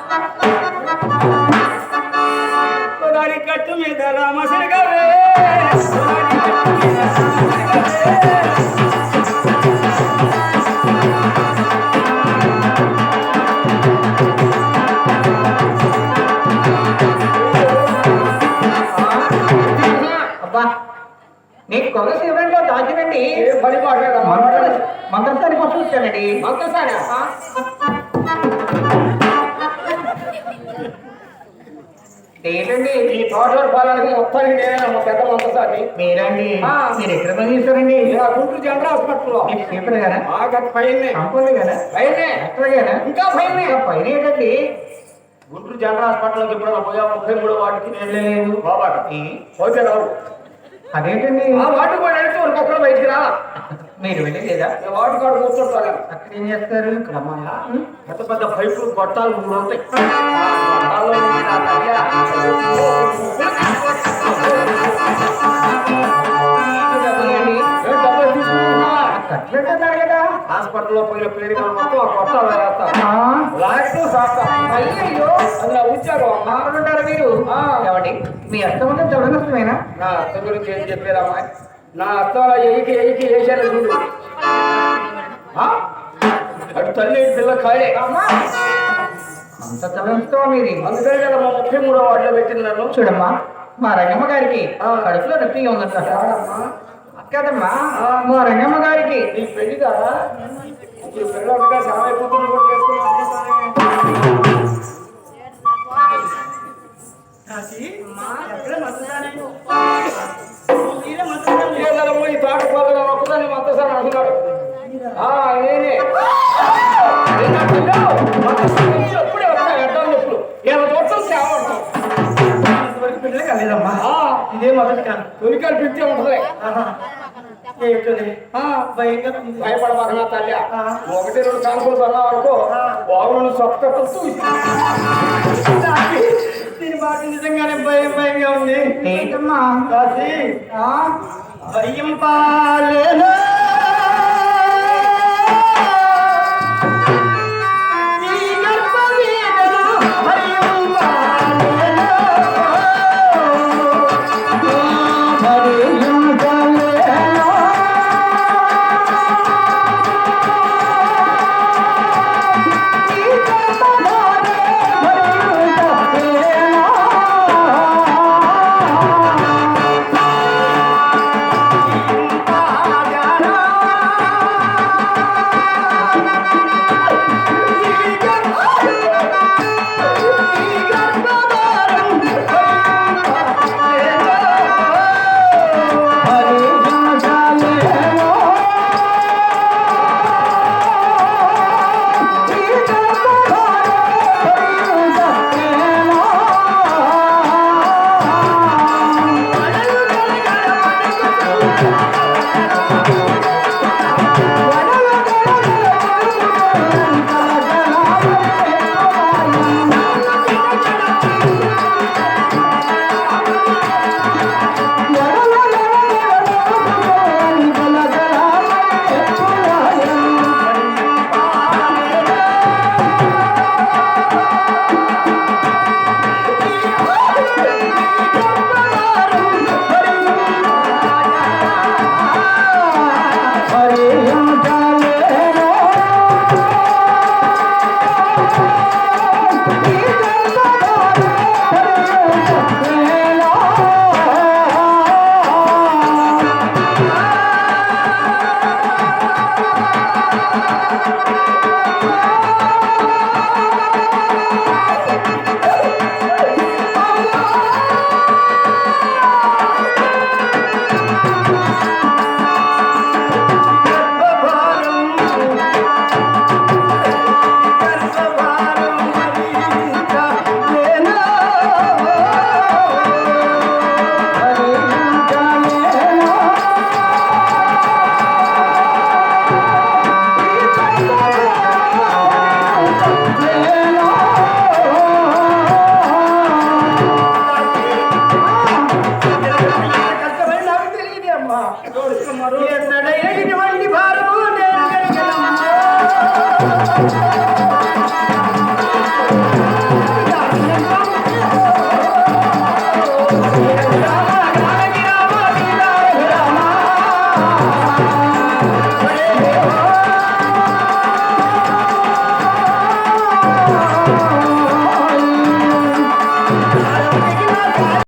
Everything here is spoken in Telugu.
కట్టు మీద రామశనగవే దారి కట్టు మీద రామశనగవే. అబ్బా నీ ఏంటండి ఈ తోటూరు పాలనకి మొత్తానికి పెద్ద మీరండి. మీరు ఎక్కడ పని చేస్తారండి గుంటూరు జనరల్ హాస్పిటల్లో. ఆ గత పైనే. కంపౌండ్ గానా? పైనే. డాక్టర్ గానా? ఇంకా పైనే. పైన ఏంటండి గుంటూరు జనరల్ హాస్పిటల్కి ఎప్పుడైనా పోయా ముప్పై మూడో వాటికి వెళ్ళలేదు బాబాట ఏ? పోతే రావు. అదేంటండి? ఆ వాటికి కూడా వెళ్తే ఒక బయటికి రా. మీరు వెళ్ళలేదా వాటి కాడ కూర్చుంటాను అక్కడ ఏం చేస్తారు? రమ్మయ్య పెద్ద పెద్ద పైపులు గొట్టాలు మూడు ఉంటాయి. హాస్పిటల్లో పోయిన పేరు మొత్తం సాస్తా అయ్యయ్యో. అందులో ఉంచారు మాట్లాడారు మీరు. ఏమండి? మీ అర్థమంతా చదవనష్టమేనా నా అత్త గురించి ఏం చెప్పారమ్మా నా అత్త ఎయికి ఎయికి వేసాను చూడు? అటు తల్లి పిల్ల ఖాళీ అంత చదవనష్టమా మీది. అందుకని కదా మా ముప్పై మూడో వార్డులో పెట్టింది నన్ను. చూడమ్మా మా రంగమ్మ గారికి ఆ. కడుపులో నొప్పిగా ఉందంట? కదమ్మా. మా రంగమ్మ గారికి. నీ పెళ్ళి కదా? ఇప్పుడు పిల్లలుగా సామైపోతున్న కూడా చేసుకున్నాను కాలేదమ్మా ఇదే మొదటి కాదు తొలికాలు పిలిచే ఉంటుంది ఉంది. భయపడమాకనా తల్లి. ఒకటి రెండు కానుకలు సొక్క దీని మాట నిజంగానే భయం భయంగా ఉంది. ఏంటమ్మా? ఆ? భయం పాలేనా? ఎన్నడైనటువంటి భారము నేను